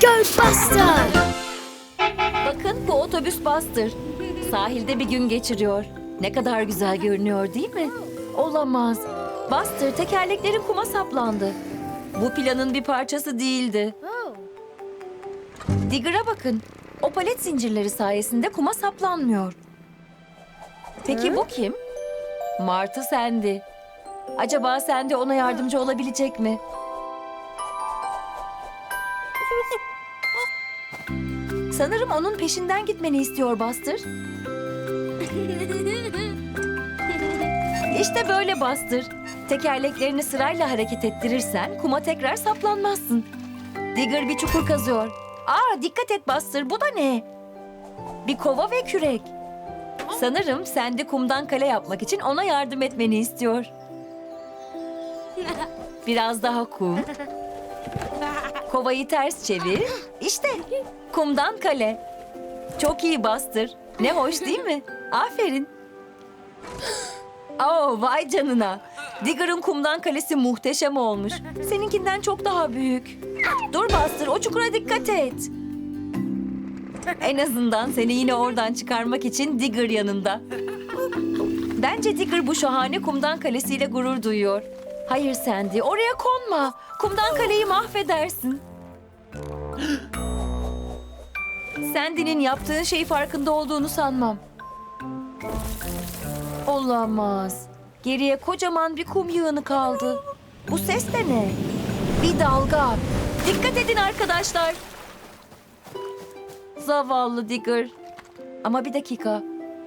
Ghostbuster! Bakın bu otobüs Buster. Sahilde bir gün geçiriyor. Ne kadar güzel görünüyor değil mi? Olamaz. Buster tekerleklerin kuma saplandı. Bu planın bir parçası değildi. Digger'a bakın. O palet zincirleri sayesinde kuma saplanmıyor. Peki bu kim? Martı Sandy. Acaba Sandy ona yardımcı olabilecek mi? Sanırım onun peşinden gitmeni istiyor Buster. İşte böyle Buster. Tekerleklerini sırayla hareket ettirirsen kuma tekrar saplanmazsın. Digger bir çukur kazıyor. Aa dikkat et Buster bu da ne? Bir kova ve kürek. Sanırım sen de kumdan kale yapmak için ona yardım etmeni istiyor. Biraz daha kum. Kovayı ters çevir. İşte kumdan kale. Çok iyi Buster. Ne hoş değil mi? Aferin. Oh vay canına. Digger'ın kumdan kalesi muhteşem olmuş. Seninkinden çok daha büyük. Dur Buster o çukura dikkat et. En azından seni yine oradan çıkarmak için Digger yanında. Bence Digger bu şahane kumdan kalesiyle gurur duyuyor. Hayır Sandy oraya konma. Kumdan kaleyi mahvedersin. Sandy'nin yaptığın şey farkında olduğunu sanmam. Olamaz. Geriye kocaman bir kum yığını kaldı. Bu ses de ne? Bir dalga. Dikkat edin arkadaşlar. Zavallı Digger. Ama bir dakika.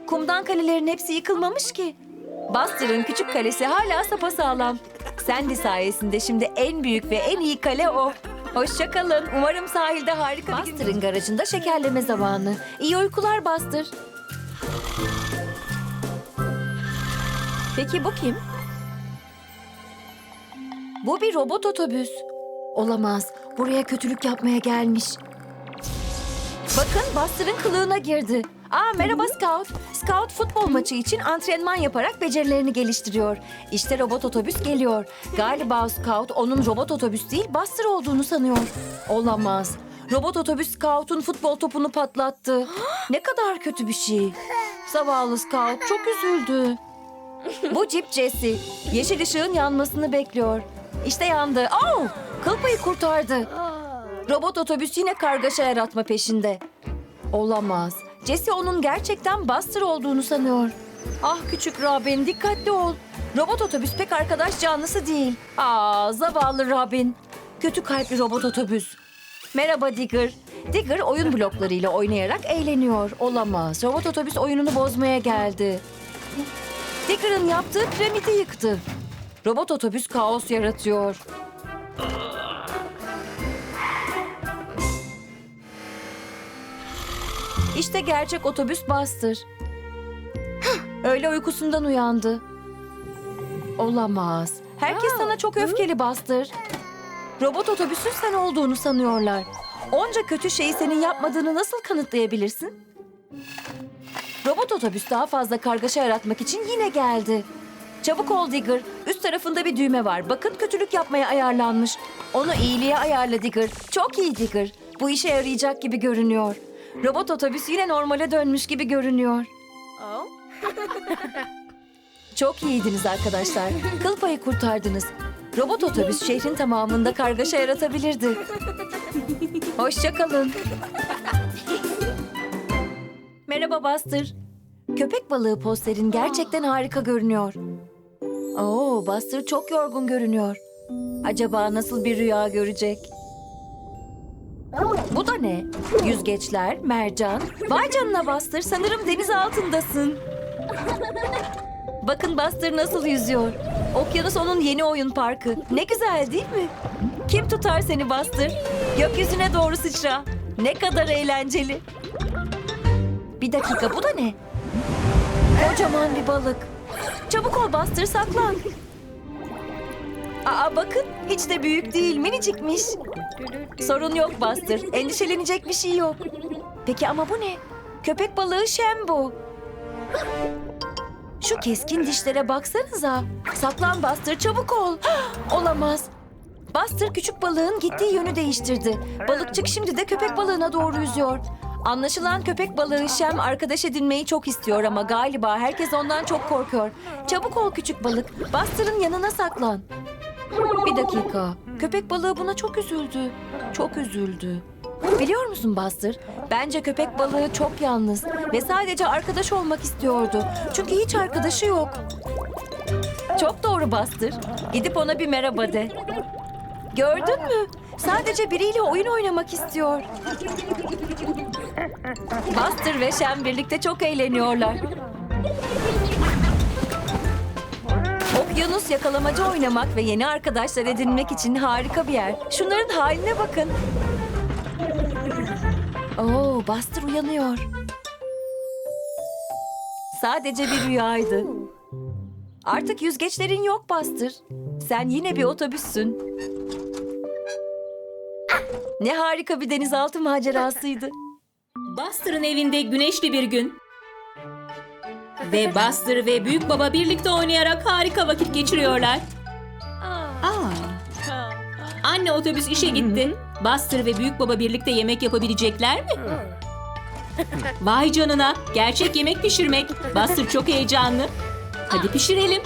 Kumdan kalelerin hepsi yıkılmamış ki. Buster'ın küçük kalesi hala sapasağlam. Sandy sayesinde şimdi en büyük ve en iyi kale o. Hoşça kalın. Umarım sahilde harika bir gün Buster'ın garajında şekerleme zamanı. İyi uykular Buster. Peki bu kim? Bu bir robot otobüs. Olamaz. Buraya kötülük yapmaya gelmiş. Bakın Buster'ın kılığına girdi. Aa merhaba Scout. Scout futbol maçı için antrenman yaparak becerilerini geliştiriyor. İşte robot otobüs geliyor. Galiba Scout onun robot otobüs değil Buster olduğunu sanıyor. Olamaz. Robot otobüs Scout'un futbol topunu patlattı. Ne kadar kötü bir şey. Zavallı Scout çok üzüldü. Bu Jeep Jesse. Yeşil ışığın yanmasını bekliyor. İşte yandı. Oh! Kıl payı kurtardı. Robot otobüs yine kargaşa yaratma peşinde. Olamaz. Jesse onun gerçekten Buster olduğunu sanıyor. Ah küçük Robin dikkatli ol. Robot otobüs pek arkadaş canlısı değil. Aa zavallı Robin. Kötü kalpli robot otobüs. Merhaba Digger. Digger oyun bloklarıyla oynayarak eğleniyor. Olamaz. Robot otobüs oyununu bozmaya geldi. Digger'ın yaptığı piramidi yıktı. Robot otobüs kaos yaratıyor. İşte gerçek otobüs Buster. Öyle uykusundan uyandı. Olamaz. Herkes sana çok öfkeli Buster. Robot otobüsün sen olduğunu sanıyorlar. Onca kötü şeyi senin yapmadığını nasıl kanıtlayabilirsin? Robot otobüs daha fazla kargaşa yaratmak için yine geldi. Çabuk ol Digger. Üst tarafında bir düğme var. Bakın kötülük yapmaya ayarlanmış. Onu iyiliğe ayarla Digger. Çok iyi Digger. Bu işe yarayacak gibi görünüyor. Robot otobüs yine normale dönmüş gibi görünüyor. Çok iyiydiniz arkadaşlar. Kıl payı kurtardınız. Robot otobüs şehrin tamamında kargaşa yaratabilirdi. Hoşça kalın. Merhaba Buster. Köpek balığı posterin gerçekten harika görünüyor. Oo, Buster çok yorgun görünüyor. Acaba nasıl bir rüya görecek? Bu da ne? Yüzgeçler, mercan. Vay canına Buster, sanırım deniz altındasın. Bakın Buster nasıl yüzüyor. Okyanus onun yeni oyun parkı. Ne güzel değil mi? Kim tutar seni Buster? Gökyüzüne doğru sıçra. Ne kadar eğlenceli. Bir dakika bu da ne? Kocaman bir balık. Çabuk ol Buster saklan. Aa bakın hiç de büyük değil minicikmiş. Sorun yok Buster. Endişelenecek bir şey yok. Peki ama bu ne? Köpek balığı Shem bu. Şu keskin dişlere baksanıza. Saklan Buster çabuk ol. Olamaz. Buster küçük balığın gittiği yönü değiştirdi. Balıkçık şimdi de köpek balığına doğru yüzüyor. Anlaşılan köpek balığı Şem arkadaş edinmeyi çok istiyor ama galiba herkes ondan çok korkuyor. Çabuk ol küçük balık. Buster'ın yanına saklan. Bir dakika. Köpek balığı buna çok üzüldü. Çok üzüldü. Biliyor musun Buster? Bence köpek balığı çok yalnız ve sadece arkadaş olmak istiyordu. Çünkü hiç arkadaşı yok. Çok doğru Buster. Gidip ona bir merhaba de. Gördün mü? Sadece biriyle oyun oynamak istiyor. Buster ve Shem birlikte çok eğleniyorlar. Okyanus yakalamacı oynamak ve yeni arkadaşlar edinmek için harika bir yer. Şunların haline bakın. Oo, Buster uyanıyor. Sadece bir rüyaydı. Artık yüzgeçlerin yok Buster. Sen yine bir otobüssün. Ne harika bir denizaltı macerasıydı. Buster'ın evinde güneşli bir gün. Ve Buster ve Büyük Baba birlikte oynayarak harika vakit geçiriyorlar. Aa. Anne otobüs işe gitti. Buster ve Büyük Baba birlikte yemek yapabilecekler mi? Vay canına, gerçek yemek pişirmek. Buster çok heyecanlı. Hadi pişirelim.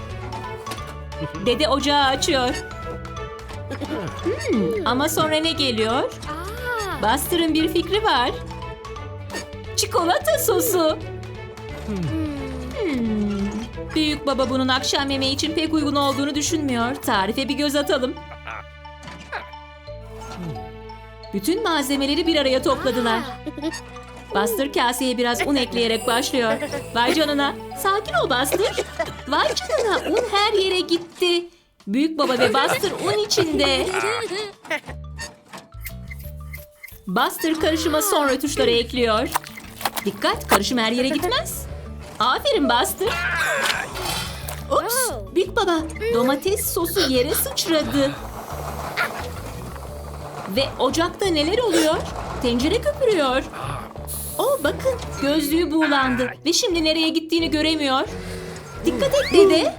Dede ocağı açıyor. Hmm, ama sonra ne geliyor? Buster'ın bir fikri var. Çikolata sosu. Büyük baba bunun akşam yemeği için pek uygun olduğunu düşünmüyor. Tarife bir göz atalım. Bütün malzemeleri bir araya topladılar. Buster kaseye biraz un ekleyerek başlıyor. Vay canına. Sakin ol Buster. Vay canına un her yere gitti. Büyük baba ve Buster un içinde. Buster karışıma son rötuşları ekliyor. Dikkat karışım her yere gitmez. Aferin Buster. Ups, Büyük baba domates sosu yere sıçradı. Ve ocakta neler oluyor? Tencere köpürüyor. Oh bakın gözlüğü buğulandı ve şimdi nereye gittiğini göremiyor. Dikkat et dede.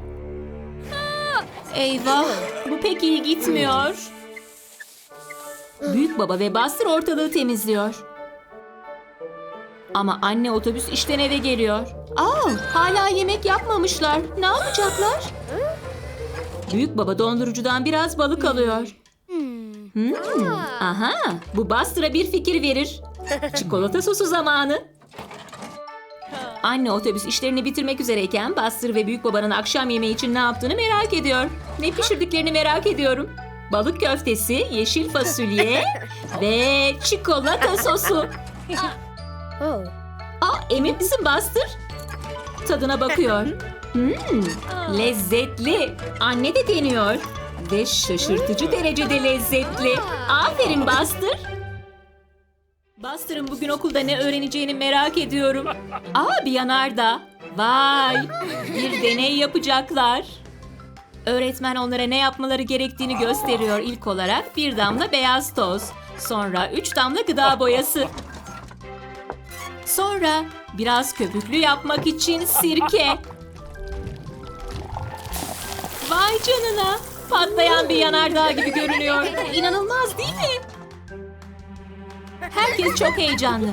Eyvah bu pek iyi gitmiyor. Büyük baba ve Buster ortalığı temizliyor. Ama anne otobüs işten eve geliyor. Aa, hala yemek yapmamışlar. Ne yapacaklar? Büyük baba dondurucudan biraz balık alıyor. Hmm, Aha, bu Buster'a bir fikir verir. Çikolata sosu zamanı. Anne otobüs işlerini bitirmek üzereyken Buster ve büyük babanın akşam yemeği için ne yaptığını merak ediyor. Ne pişirdiklerini merak ediyorum. Balık köftesi, yeşil fasulye ve çikolata sosu. Oh. Aa, emin misin Buster? Tadına bakıyor. Hmm, lezzetli. Anne de deniyor. Ve şaşırtıcı derecede lezzetli. Aferin Buster. Buster'ın bugün okulda ne öğreneceğini merak ediyorum. Aa bir yanardağ. Vay bir deney yapacaklar. Öğretmen onlara ne yapmaları gerektiğini gösteriyor ilk olarak. Bir damla beyaz toz. Sonra üç damla gıda boyası. Sonra biraz köpüklü yapmak için sirke. Vay canına. Patlayan bir yanardağ gibi görünüyor. İnanılmaz değil mi? Herkes çok heyecanlı.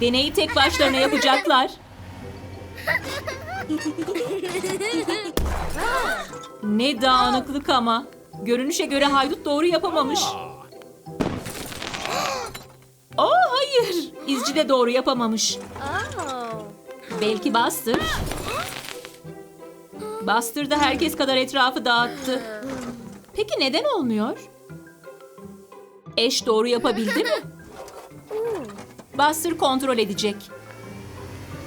Deneyi tek başlarına yapacaklar. Ne dağınıklık ama. Görünüşe göre haydut doğru yapamamış. Oh hayır. İzci de doğru yapamamış. Belki Buster. Buster da herkes kadar etrafı dağıttı. Peki neden olmuyor? Eş doğru yapabildi mi? Buster kontrol edecek.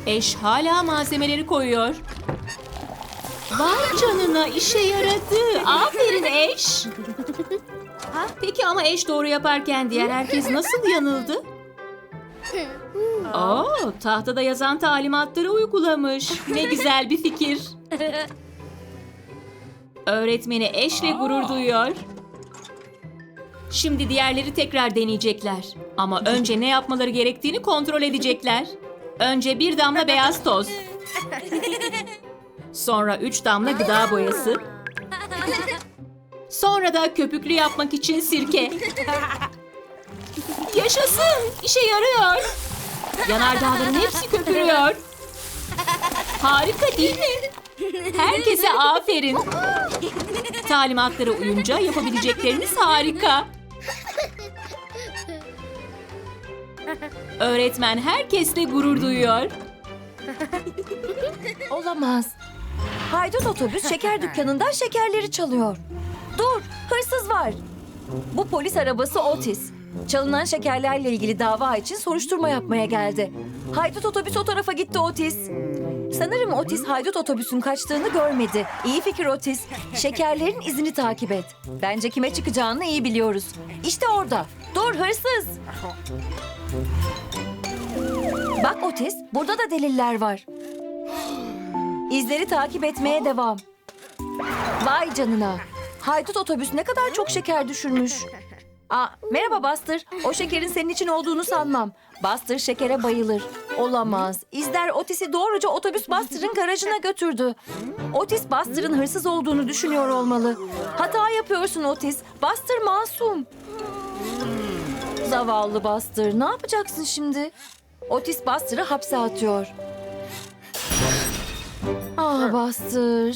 Eş hala malzemeleri koyuyor. Vay canına işe yaradı. Aferin eş. Peki ama eş doğru yaparken diğer herkes nasıl yanıldı? Oo, tahtada yazan talimatları uygulamış. Ne güzel bir fikir. Öğretmeni eşle gurur duyuyor. Şimdi diğerleri tekrar deneyecekler. Ama önce ne yapmaları gerektiğini kontrol edecekler. Önce bir damla beyaz toz. Sonra 3 damla gıda boyası. Sonra da köpüklü yapmak için sirke. Yaşasın! İşe yarıyor. Yanardağların hepsi köpürüyor. Harika değil mi? Herkese aferin. Talimatlara uyunca yapabilecekleriniz harika. Öğretmen herkesle gurur duyuyor. Olamaz. Haydut otobüs şeker dükkanından şekerleri çalıyor. Dur, hırsız var. Bu polis arabası Otis. Çalınan şekerlerle ilgili dava için soruşturma yapmaya geldi. Haydut otobüs o tarafa gitti Otis. Sanırım Otis haydut otobüsün kaçtığını görmedi. İyi fikir Otis. Şekerlerin izini takip et. Bence kime çıkacağını iyi biliyoruz. İşte orada. Dur hırsız. Bak Otis, burada da deliller var. İzleri takip etmeye devam. Vay canına. Haydut otobüs ne kadar çok şeker düşürmüş. Aa, merhaba Buster. O şekerin senin için olduğunu sanmam. Buster şekere bayılır. Olamaz. İzler Otis'i doğruca otobüs Buster'ın garajına götürdü. Otis Buster'ın hırsız olduğunu düşünüyor olmalı. Hata yapıyorsun Otis. Buster masum. Zavallı Buster. Ne yapacaksın şimdi? Otis Buster'ı hapse atıyor. Ah Buster.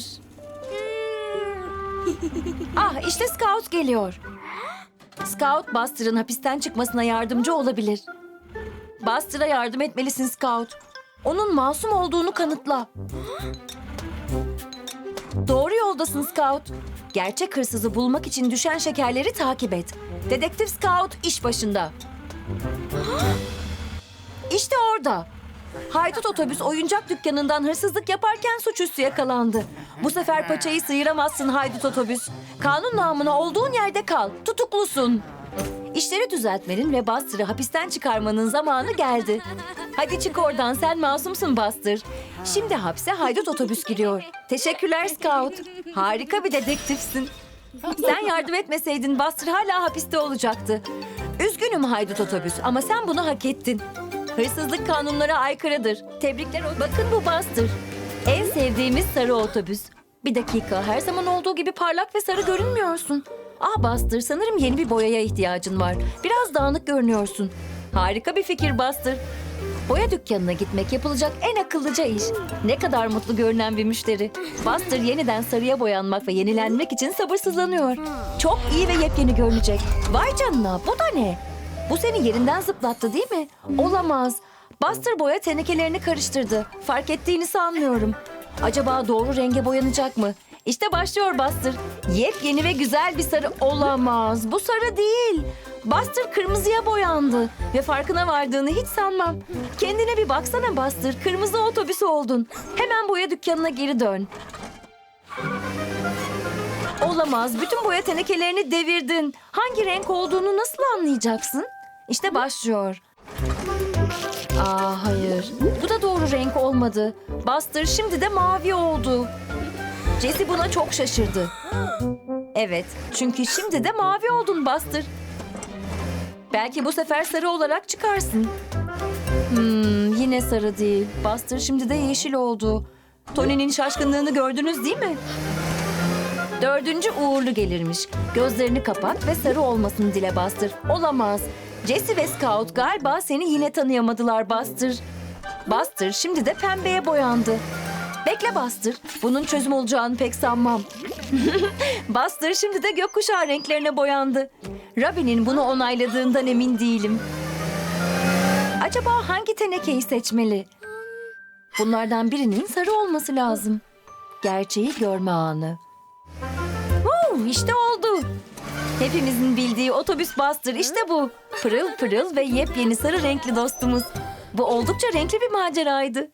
ah işte Scout geliyor. Scout Buster'ın hapisten çıkmasına yardımcı olabilir. Buster'a yardım etmelisin Scout. Onun masum olduğunu kanıtla. Doğru yoldasın Scout. Gerçek hırsızı bulmak için düşen şekerleri takip et. Dedektif Scout iş başında. İşte orada. Haydut otobüs oyuncak dükkanından hırsızlık yaparken suçüstü yakalandı. Bu sefer paçayı sıyıramazsın haydut otobüs. Kanun namına olduğun yerde kal. Tutuklusun. İşleri düzeltmenin ve Buster'ı hapisten çıkarmanın zamanı geldi. Hadi çık oradan sen masumsun Buster. Şimdi hapse haydut otobüs giriyor. Teşekkürler Scout. Harika bir dedektifsin. Sen yardım etmeseydin Buster hala hapiste olacaktı. Üzgünüm haydut otobüs ama sen bunu hak ettin. Hırsızlık kanunlara aykırıdır. Tebrikler. Bakın bu Buster. En sevdiğimiz sarı otobüs. Bir dakika her zaman olduğu gibi parlak ve sarı görünmüyorsun. Ah Buster sanırım yeni bir boyaya ihtiyacın var. Biraz dağınık görünüyorsun. Harika bir fikir Buster. Boya dükkanına gitmek yapılacak en akıllıca iş. Ne kadar mutlu görünen bir müşteri. Buster yeniden sarıya boyanmak ve yenilenmek için sabırsızlanıyor. Çok iyi ve yepyeni görünecek. Vay canına bu da ne? Bu seni yerinden zıplattı değil mi? Olamaz. Buster boya tenekelerini karıştırdı. Fark ettiğini sanmıyorum. Acaba doğru renge boyanacak mı? İşte başlıyor Buster. Yepyeni ve güzel bir sarı olamaz. Bu sarı değil. Buster kırmızıya boyandı ve farkına vardığını hiç sanmam. Kendine bir baksana Buster. Kırmızı otobüs oldun. Hemen boya dükkanına geri dön. Olamaz. Bütün boya tenekelerini devirdin. Hangi renk olduğunu nasıl anlayacaksın? İşte başlıyor. Aa hayır. Bu da doğru renk olmadı. Buster şimdi de mavi oldu. Jesse buna çok şaşırdı. Evet, çünkü şimdi de mavi oldun Buster. Belki bu sefer sarı olarak çıkarsın. Hmm, yine sarı değil. Buster şimdi de yeşil oldu. Tony'nin şaşkınlığını gördünüz değil mi? Dördüncü uğurlu gelirmiş. Gözlerini kapat ve sarı olmasını dile Buster. Olamaz. Jesse ve Scout galiba seni yine tanıyamadılar Buster. Buster şimdi de pembeye boyandı. Bekle Buster. Bunun çözüm olacağını pek sanmam. Buster şimdi de gökkuşağı renklerine boyandı. Robin'in bunu onayladığından emin değilim. Acaba hangi tenekeyi seçmeli? Bunlardan birinin sarı olması lazım. Gerçeği görme anı. Woo, işte oldu. Hepimizin bildiği otobüs Buster işte bu. Pırıl pırıl ve yepyeni sarı renkli dostumuz. Bu oldukça renkli bir maceraydı.